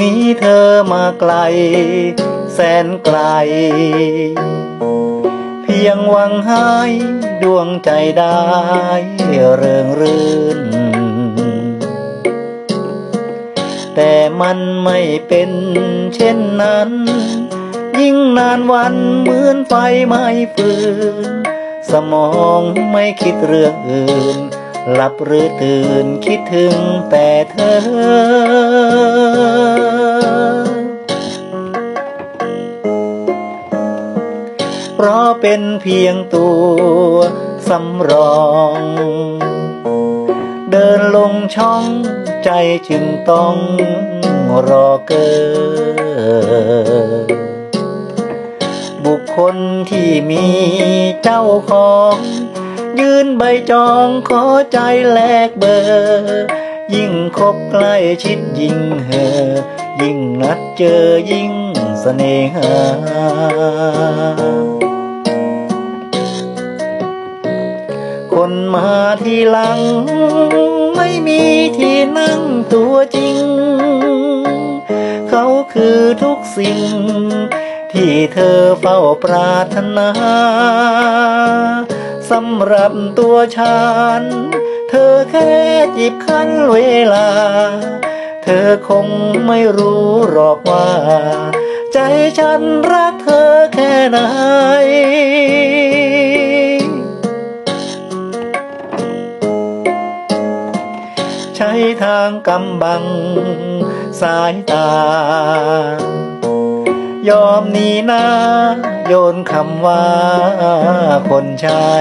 นี่เธอมาไกล แสนไกล เพียงหวังให้ดวงใจได้เริงรื่น แต่มันไม่เป็นเช่นนั้น ยิ่งนานวันเหมือนไฟไม่ฟืน สมองไม่คิดเรื่องอื่นหลับหรือตื่นคิดถึงแต่เธอ เพราะเป็นเพียงตัวสำรอง เดินลงช่องใจจึงต้องรอเกิดบุคคลที่มีเจ้าของ ยืนใบจองขอใจแลกเบอร์ยิ่งคบใกล้ชิดยิ่งเห่อยิ่งนัดเจอยิ่งเสน่หา มาทีหลัง ไม่มีที่นั่งตัวจริง เขาคือทุกสิ่ง ที่เธอเฝ้าปรารถนาสำหรับตัวฉัน เธอแค่จีบคั้นเวลา เธอคงไม่รู้หรอกว่า ใจฉันรักเธอแค่ไหน ทางกำบัง สายตา ยอมหนีหน้า โยนคำว่าคนใช้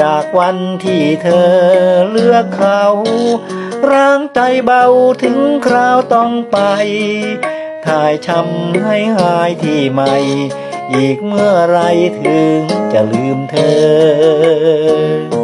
จากวันที่เธอเลือกเขา ร่างใจเบาถึงคราวต้องไป ถ่ายช้ำให้หายที่ใหม่ อีกเมื่อไรถึงจะลืมเธอ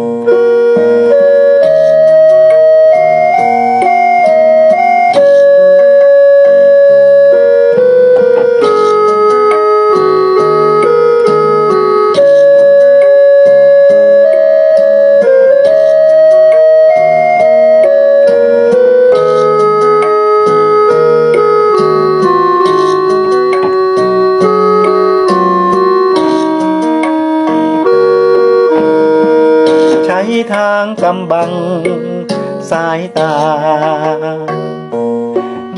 างกำบัง สายตา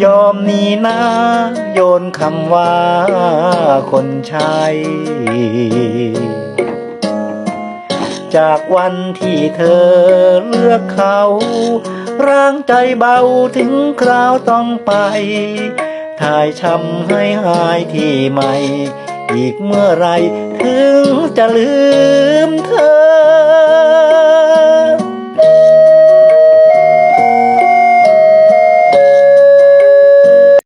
ยอมหนีหน้าโยนคำว่าคนใช้จากวันที่เธอเลือกเขา ร่างใจเบาถึงคราวต้องไป ถ่ายช้ำให้หายที่ใหม่ อีกเมื่อไรถึงจะลืมเธอ